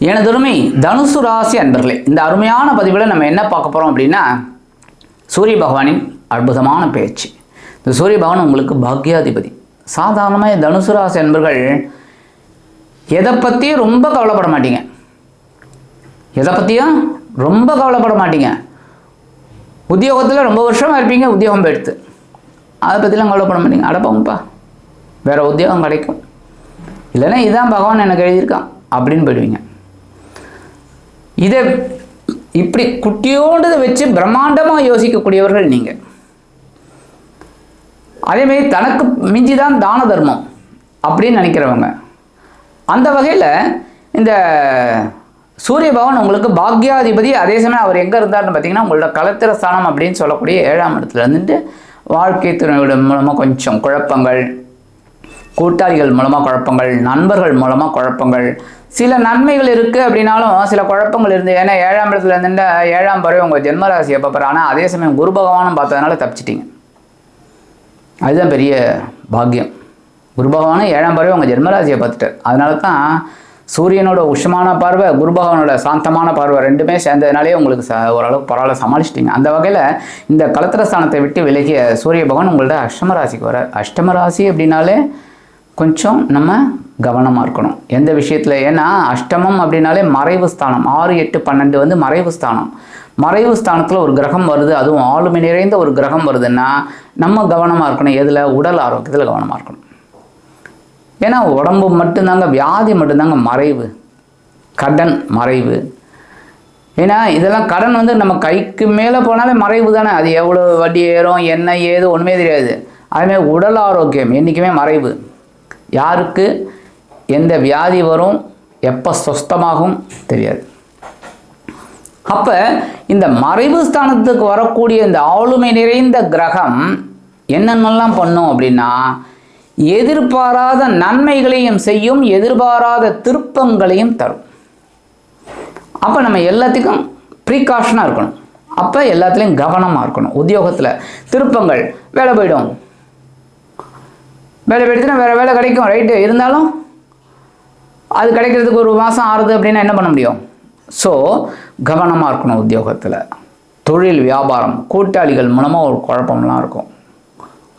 எனதொருமை தனுசு ராசி அன்பர்களே இந்த அருமையான பதிவில் நம்ம என்ன பார்க்க போகிறோம் அப்படின்னா சூரிய பகவானின் அற்புதமான பேச்சு. இந்த சூரிய பகவான் உங்களுக்கு பாக்யாதிபதி. சாதாரணமாக தனுசு ராசி அன்பர்கள் எதை பற்றியும் ரொம்ப கவலைப்பட மாட்டீங்க. எதை பற்றியும் ரொம்ப கவலைப்பட மாட்டீங்க. உத்தியோகத்தில் ரொம்ப வருஷமாக இருப்பீங்க உத்தியோகம் போயிடுத்து. அதை பற்றிலாம் கவலைப்பட மாட்டீங்க. அடப்பாங்கப்பா வேறு உத்தியோகம் கிடைக்கும். இல்லைன்னா இதுதான் பகவான் எனக்கு எழுதியிருக்கான் அப்படின்னு போயிடுவீங்க. இதை இப்படி குட்டியோண்டதை வச்சு பிரம்மாண்டமாக யோசிக்கக்கூடியவர்கள் நீங்கள் அதேமாரி தனக்கு மிஞ்சி தான் தான தர்மம் அப்படின்னு நினைக்கிறவங்க. அந்த வகையில் இந்த சூரிய பகவான் உங்களுக்கு பாக்யாதிபதி அதே சமயம் அவர் எங்கே இருந்தார்னு பார்த்தீங்கன்னா உங்களோட கலத்திர ஸ்தானம் அப்படின்னு சொல்லக்கூடிய ஏழாம் இடத்துல இருந்துட்டு வாழ்க்கை துணையோட மூலமாக கொஞ்சம் குழப்பங்கள் கூட்டாளிகள் மூலமாக குழப்பங்கள் நண்பர்கள் மூலமாக குழப்பங்கள் சில நன்மைகள் இருக்குது அப்படின்னாலும் சில குழப்பங்கள் இருந்து ஏன்னா ஏழாம் இடத்துல இருந்துட்டு ஏழாம் பறவை உங்கள் ஜென்மராசியை பார்ப்பார் ஆனால் அதே சமயம் குரு பகவானும் பார்த்ததுனால தப்பிச்சிட்டிங்க. அதுதான் பெரிய பாக்கியம். குரு பகவானும் ஏழாம் பறவை உங்கள் ஜென்மராசியை பார்த்துட்டார். அதனால தான் சூரியனோட உஷமான பார்வை குரு பகவானோட சாந்தமான பார்வை ரெண்டுமே சேர்ந்ததுனாலே உங்களுக்கு ச ஓரளவுக்கு பரவாயில்ல சமாளிச்சிட்டிங்க. அந்த வகையில் இந்த கலத்திர ஸ்தானத்தை விட்டு விலகிய சூரிய பகவான் உங்கள்ட்ட அஷ்டம ராசிக்கு வர அஷ்டம ராசி அப்படின்னாலே கொஞ்சம் நம்ம கவனமாக இருக்கணும். எந்த விஷயத்தில்? ஏன்னா அஷ்டமம் அப்படின்னாலே மறைவு ஸ்தானம். ஆறு எட்டு பன்னெண்டு வந்து மறைவு ஸ்தானம். மறைவு ஸ்தானத்தில் ஒரு கிரகம் வருது. அதுவும் ஆளுமை நிறைந்த ஒரு கிரகம் வருதுன்னா நம்ம கவனமாக இருக்கணும். எதில்? உடல் ஆரோக்கியத்தில் கவனமாக இருக்கணும். ஏன்னா உடம்பு மட்டும்தாங்க வியாதி மட்டும்தாங்க மறைவு. கடன் மறைவு. ஏன்னா இதெல்லாம் கடன் வந்து நம்ம கைக்கு மேலே போனாலே மறைவு தானே. அது எவ்வளோ வட்டி ஏறும் என்ன ஏது ஒன்றுமே தெரியாது. அதுமாதிரி உடல் ஆரோக்கியம் என்றைக்குமே மறைவு. யாருக்கு எந்த வியாதி வரும் எப்போ சொஸ்தமாகும் தெரியாது. அப்போ இந்த மறைவு ஸ்தானத்துக்கு வரக்கூடிய இந்த ஆளுமை நிறைந்த கிரகம் என்னென்னலாம் பண்ணும் அப்படின்னா எதிர்பாராத நன்மைகளையும் செய்யும் எதிர்பாராத திருப்பங்களையும் தரும். அப்போ நம்ம எல்லாத்துக்கும் ப்ரீகாஷனாக இருக்கணும். அப்போ எல்லாத்துலேயும் கவனமாக இருக்கணும். உத்தியோகத்தில் திருப்பங்கள் வேலை போயிடும். வேலை போயிடுச்சுன்னா வேறு வேலை கிடைக்கும் ரைட்டு இருந்தாலும் அது கிடைக்கிறதுக்கு ஒரு மாதம் ஆறுது அப்படின்னா என்ன பண்ண முடியும்? ஸோ கவனமாக இருக்கணும் உத்தியோகத்தில். தொழில் வியாபாரம் கூட்டாளிகள் மூலமாக ஒரு குழப்பம்லாம் இருக்கும்.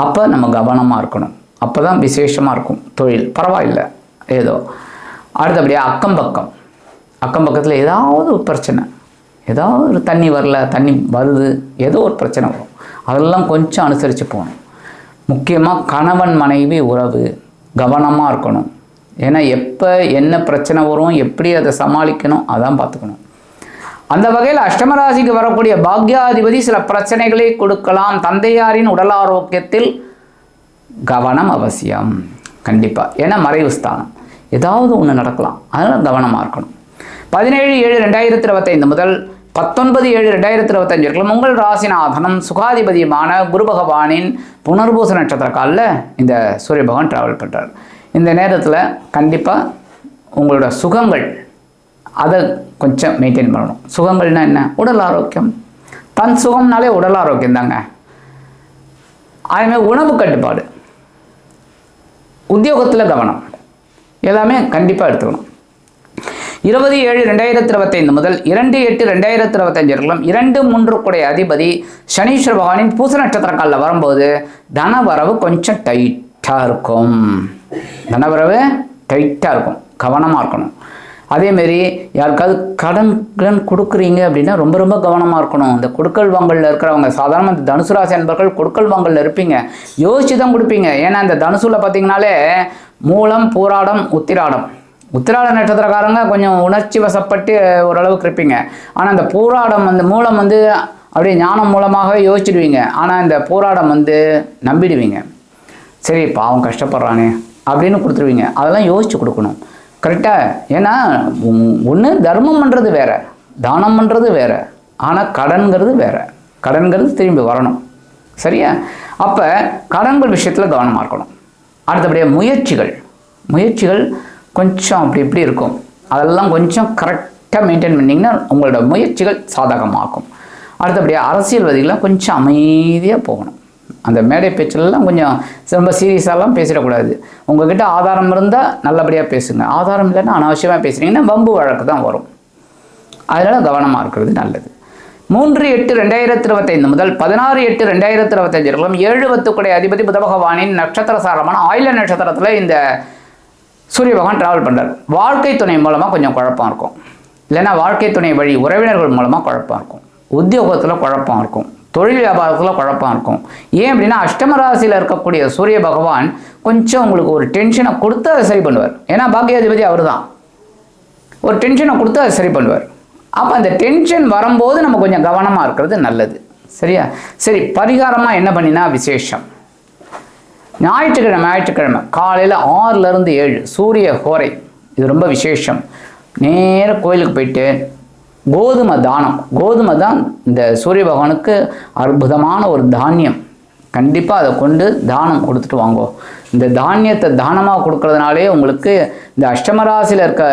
அப்போ நம்ம கவனமாக இருக்கணும். அப்போ தான் விசேஷமாக இருக்கும். தொழில் பரவாயில்லை ஏதோ. அடுத்தபடியாக அக்கம் பக்கம். அக்கம் பக்கத்தில் ஏதாவது ஒரு பிரச்சனை. ஏதாவது ஒரு தண்ணி வரல தண்ணி வருது ஏதோ ஒரு பிரச்சனை வரும். அதெல்லாம் கொஞ்சம் அனுசரித்து போகணும். முக்கியமாக கணவன் மனைவி உறவு கவனமாக இருக்கணும். ஏன்னா எப்போ என்ன பிரச்சனை வரும் எப்படி அதை சமாளிக்கணும் அதான் பார்த்துக்கணும். அந்த வகையில் அஷ்டமராசிக்கு வரக்கூடிய பாக்யாதிபதி சில பிரச்சனைகளை கொடுக்கலாம். தந்தையாரின் உடல் ஆரோக்கியத்தில் கவனம் அவசியம். கண்டிப்பாக ஏன்னா மறைவு ஸ்தானம். ஏதாவது ஒன்று நடக்கலாம். அதனால் கவனமாக இருக்கணும். பதினேழு ஏழு ரெண்டாயிரத்தி இருபத்தைந்து முதல் பத்தொன்பது ஏழு ரெண்டாயிரத்தி இருபத்தஞ்சு இருக்கலாம். உங்கள் ராசிநாதனம் சுகாதிபதியுமான குரு பகவானின் புனர்பூச நட்சத்திர காலில் இந்த சூரிய பகவான் ட்ராவல் பண்ணுறார் இந்த நேரத்தில் கண்டிப்பாக உங்களோட சுகங்கள் அதை கொஞ்சம் மெயின்டைன் பண்ணணும். சுகங்கள்னா என்ன? உடல் ஆரோக்கியம். தன் சுகம்னாலே உடல் ஆரோக்கியம் தாங்க. அதுமாதிரி உணவு கட்டுப்பாடு. உத்தியோகத்தில் கவனம். எல்லாமே கண்டிப்பாக எடுத்துக்கணும். இருபது ஏழு ரெண்டாயிரத்தி இருபத்தைந்து முதல் இரண்டு எட்டு ரெண்டாயிரத்தி இருபத்தஞ்சு வரைக்கும் இரண்டு மூன்று கூடைய அதிபதி சனீஸ்வர பகவானின் பூச நட்சத்திர காலில் வரும்போது தனவரவு கொஞ்சம் டைட்டாக இருக்கும். தனவரவு டைட்டாக இருக்கும். கவனமாக இருக்கணும். அதேமாரி யாருக்காவது கடன் கடன் கொடுக்குறீங்க அப்படின்னா ரொம்ப ரொம்ப கவனமாக இருக்கணும். இந்த கொடுக்கல் வாங்கலில் இருக்கிறவங்க சாதாரண இந்த தனுசு ராசி அன்பர்கள் கொடுக்கல் வாங்கலில் இருப்பீங்க. யோசிச்சு தான் கொடுப்பீங்க. ஏன்னா இந்த தனுசுல பார்த்தீங்கனாலே மூலம் பூராடம் உத்திராடம். உத்திராட நட்சத்திரக்காரங்க கொஞ்சம் உணர்ச்சி வசப்பட்டு ஓரளவுக்கு இருப்பீங்க. ஆனால் இந்த பூராடம் அந்த மூலம் வந்து அப்படியே ஞானம் மூலமாக யோசிச்சிடுவீங்க. ஆனால் இந்த பூராடம் வந்து நம்பிடுவீங்க. சரி பாவம் கஷ்டப்படுறானே அப்படின்னு கொடுத்துருவீங்க. அதெல்லாம் யோசிச்சு கொடுக்கணும். கரெக்டாக ஏன்னா ஒன்று தர்மம் பண்ணுறது வேறு. தானம் பண்ணுறது வேறு. ஆனால் கடன்கிறது வேறு. கடன்கிறது திரும்பி வரணும். சரியா? அப்போ கடன்கள் விஷயத்தில் கவனமாக இருக்கணும். அடுத்தபடியாக முயற்சிகள். முயற்சிகள் கொஞ்சம் அப்படி இப்படி இருக்கும்? அதெல்லாம் கொஞ்சம் கரெக்டாக மெயின்டைன் பண்ணிங்கன்னா உங்களோட முயற்சிகள் சாதகமாகும். அடுத்தபடியாக அரசியல்வாதிகள்லாம் கொஞ்சம் அமைதியாக போகணும். அந்த மேடை பேச்சிலெல்லாம் கொஞ்சம் ரொம்ப சீரியஸாலாம் பேசிடக்கூடாது. உங்ககிட்ட ஆதாரம் இருந்தால் நல்லபடியாக பேசுங்க. ஆதாரம் இல்லைன்னா அனாவசியமாக பேசுனீங்கன்னா வம்பு வழக்கு தான் வரும். அதனால் கவனமாக இருக்கிறது நல்லது. மூன்று எட்டு ரெண்டாயிரத்தி இருபத்தைந்து முதல் பதினாறு எட்டு ரெண்டாயிரத்தி இருபத்தஞ்சு வரைக்கும் ஏழு பத்துக்குடைய அதிபதி புதபகவானின் நட்சத்திர சாரமான ஆயில நட்சத்திரத்தில் இந்த சூரிய பகவான் டிராவல் பண்ணுறார் வாழ்க்கை துணை மூலமாக கொஞ்சம் குழப்பம் இருக்கும். இல்லைன்னா வாழ்க்கை துணை வழி உறவினர்கள் மூலமாக குழப்பம் இருக்கும். உத்தியோகத்தில் குழப்பம் இருக்கும். தொழில் வியாபாரத்தில் குழப்பம் இருக்கும். ஏன் அப்படின்னா அஷ்டம ராசியில் இருக்கக்கூடிய சூரிய பகவான் கொஞ்சம் உங்களுக்கு ஒரு டென்ஷனை கொடுத்து அதை சரி பண்ணுவார். ஏன்னா பாக்கியாதிபதி அவர் தான் ஒரு டென்ஷனை கொடுத்து அதை சரி பண்ணுவார். அப்போ அந்த டென்ஷன் வரும்போது நம்ம கொஞ்சம் கவனமாக இருக்கிறது நல்லது. சரியா? சரி பரிகாரமாக என்ன பண்ணினா விசேஷம். ஞாயிற்றுக்கிழமை ஞாயிற்றுக்கிழமை காலையில் ஆறுலேருந்து ஏழு சூரிய ஹோரை இது ரொம்ப விசேஷம். நேர கோயிலுக்கு போயிட்டு கோதுமை தானம். கோதுமை தான் இந்த சூரிய பகவானுக்கு அற்புதமான ஒரு தானியம். கண்டிப்பாக அதை கொண்டு தானம் கொடுத்துட்டு வாங்கோ. இந்த தானியத்தை தானமாக கொடுக்கறதுனாலே உங்களுக்கு இந்த அஷ்டமராசியில் இருக்க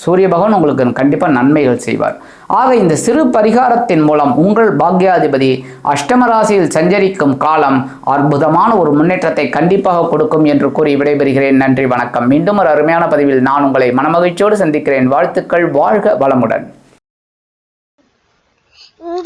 சூரிய பகவான் உங்களுக்கு கண்டிப்பாக நன்மைகள் செய்வார். ஆக இந்த சிறு பரிகாரத்தின் மூலம் உங்கள் பாக்யாதிபதி அஷ்டமராசியில் சஞ்சரிக்கும் காலம் அற்புதமான ஒரு முன்னேற்றத்தை கண்டிப்பாக கொடுக்கும் என்று கூறி விடைபெறுகிறேன். நன்றி வணக்கம். மீண்டும் ஒரு அருமையான பதிவில் நான் உங்களை மனமகிழ்ச்சியோடு சந்திக்கிறேன். வாழ்த்துக்கள் வாழ்க வளமுடன்.